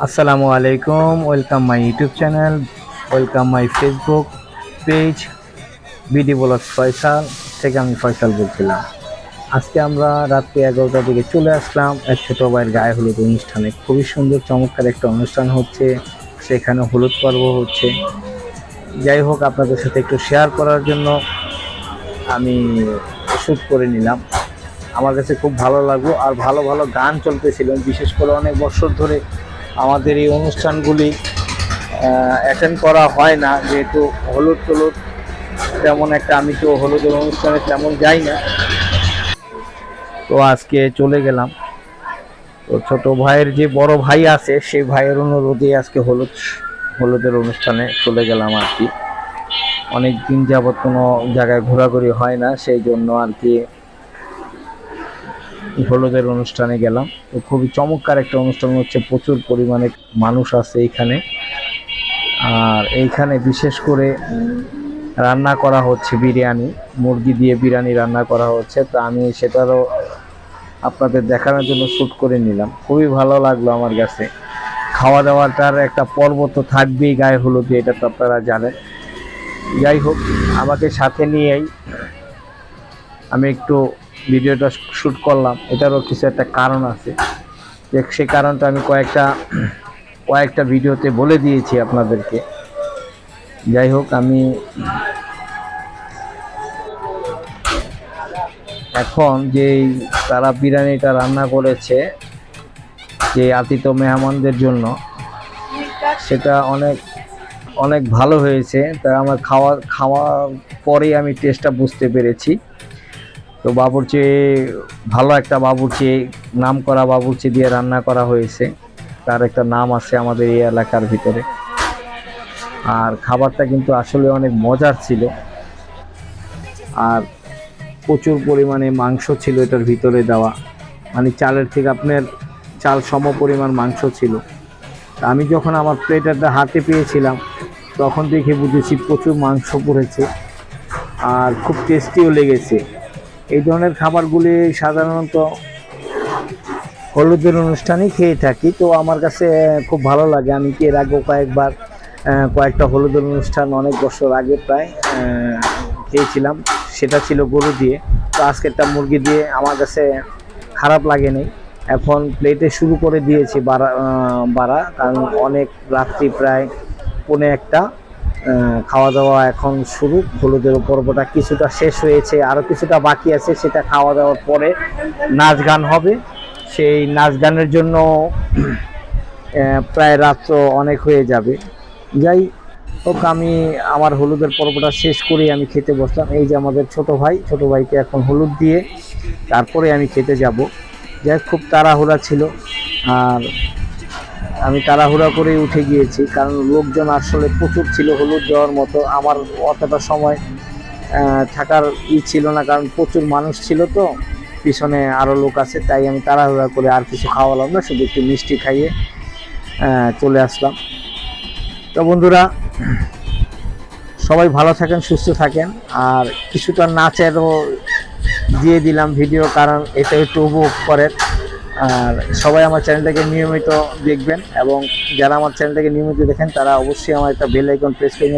আসসালামু আলাইকুম, welcome my YouTube channel, welcome my Facebook page, BD blog Faisal থেকে আমি ফয়সাল বলছিলাম। আজকে আমরা রাত্রি এগারোটার দিকে চলে আসলাম এক ছোটো ভাইয়ের গায়ে হলুদ অনুষ্ঠানে। খুবই সুন্দর, চমৎকার একটা অনুষ্ঠান হচ্ছে, সেখানে হলুদ পর্ব হচ্ছে। যাই হোক, আপনাদের সাথে একটু শেয়ার করার জন্য আমি শ্যুট করে নিলাম। আমার কাছে খুব ভালো লাগল, আর ভালো ভালো গান চলতেছিল, বিশেষ করে অনেক বছর ধরে আমাদের এই অনুষ্ঠানগুলি অ্যাটেন্ড করা হয় না, যেহেতু হলুদ টলুদ তেমন একটা, আমি তো হলুদের অনুষ্ঠানে তেমন যাই না। তো আজকে চলে গেলাম। তো ছোট ভাইয়ের যে বড় ভাই আছে, সেই ভাইয়ের অনুরোধে আজকে হলুদ, হলুদের অনুষ্ঠানে চলে গেলাম আর কি। অনেক দিন যাবৎ কোনো জায়গায় ঘোরাঘুরি হয় না, সেই জন্য আর কি হলুদের অনুষ্ঠানে গেলাম। তো খুবই চমৎকার একটা অনুষ্ঠান হচ্ছে, প্রচুর পরিমাণে মানুষ আছে এইখানে। আর এইখানে বিশেষ করে রান্না করা হচ্ছে বিরিয়ানি, মুরগি দিয়ে বিরিয়ানি রান্না করা হচ্ছে। তো আমি সেটারও আপনাদের দেখানোর জন্য শ্যুট করে নিলাম। খুবই ভালো লাগল আমার কাছে। খাওয়া দাওয়াটার একটা পর্ব তো থাকবেই গায়ে হলুদে, এটা তো আপনারা জানেন। যাই হোক, আমাকে সাথে নিয়েই আমি একটু ভিডিওটা শ্যুট করলাম, এটারও কিছু একটা কারণ আছে। যে সে কারণটা আমি কয়েকটা কয়েকটা ভিডিওতে বলে দিয়েছি আপনাদেরকে। যাই হোক, আমি এখন যেই তারা বিরিয়ানিটা রান্না করেছে, যে আতিথ্য মেহমানদের জন্য, সেটা অনেক অনেক ভালো হয়েছে। তা আমার খাওয়া, খাওয়ার পরেই আমি টেস্টটা বুঝতে পেরেছি। তো বাবুর্চি, ভালো একটা বাবুর্চি নাম করা বাবুর্চি দিয়ে রান্না করা হয়েছে। তার একটা নাম আছে আমাদের এই এলাকার ভিতরে। আর খাবারটা কিন্তু আসলে অনেক মজার ছিল। আর প্রচুর পরিমাণে মাংস ছিল এটার ভিতরে দেওয়া। মানে চালের থেকে আপনার চাল সম পরিমাণ মাংস ছিল। আমি যখন আমার প্লেটারটা হাতে পেয়েছিলাম, তখন দেখে বুঝেছি প্রচুর মাংস পড়েছে। আর খুব টেস্টিও লেগেছে। এই ধরনের খাবারগুলি সাধারণত হলুদের অনুষ্ঠানেই খেয়ে থাকি, তো আমার কাছে খুব ভালো লাগে। আমি কি এর আগেও কয়েকবার কয়েকটা হলুদের অনুষ্ঠান অনেক বছর আগে প্রায় খেয়েছিলাম। সেটা ছিল গরু দিয়ে। তো আজকেরটা মুরগি দিয়ে আমার কাছে খারাপ লাগেনি। এখন প্লেটে শুরু করে দিয়েছি বাড়া বাড়া কারণ অনেক রাত্রি প্রায় পৌনে একটা। খাওয়া দাওয়া এখন শুরু। হলুদের পর্বটা কিছুটা শেষ হয়েছে আরও কিছুটা বাকি আছে, সেটা খাওয়া দাওয়ার পরে নাচ গান হবে। সেই নাচ গানের জন্য প্রায় রাত্র অনেক হয়ে যাবে। যাই হোক, আমি আমার হলুদের পর্বটা শেষ করে আমি খেতে বসলাম। এই যে আমাদের ছোট ভাই, ছোট ভাইকে এখন হলুদ দিয়ে তারপরে আমি খেতে যাব। যাই খুব তাড়াহুড়া ছিল। আর আমি তাড়াহুড়া করে উঠে গিয়েছি, কারণ লোকজন আসলে প্রচুর ছিল, হলুদ দেওয়ার মতো। আমার অতটা সময় থাকার ই ছিল না, কারণ প্রচুর মানুষ ছিল তো। পিছনে আরও লোক আছে, তাই আমি তাড়াহুড়া করে আর কিছু খাওয়ালাম না, শুধু একটু মিষ্টি খাইয়ে চলে আসলাম। তো বন্ধুরা, সবাই ভালো থাকেন, সুস্থ থাকেন, আর কিছুটা নাচেরও দিয়ে দিলাম ভিডিও, কারণ এটা একটু উপভোগ করেন। আর সবাই আমার চ্যানেলটাকে নিয়মিত দেখবেন এবং যারা আমার চ্যানেলটাকে নিয়মিত দেখেন, তারা অবশ্যই আমার একটা বেল আইকন প্রেস করে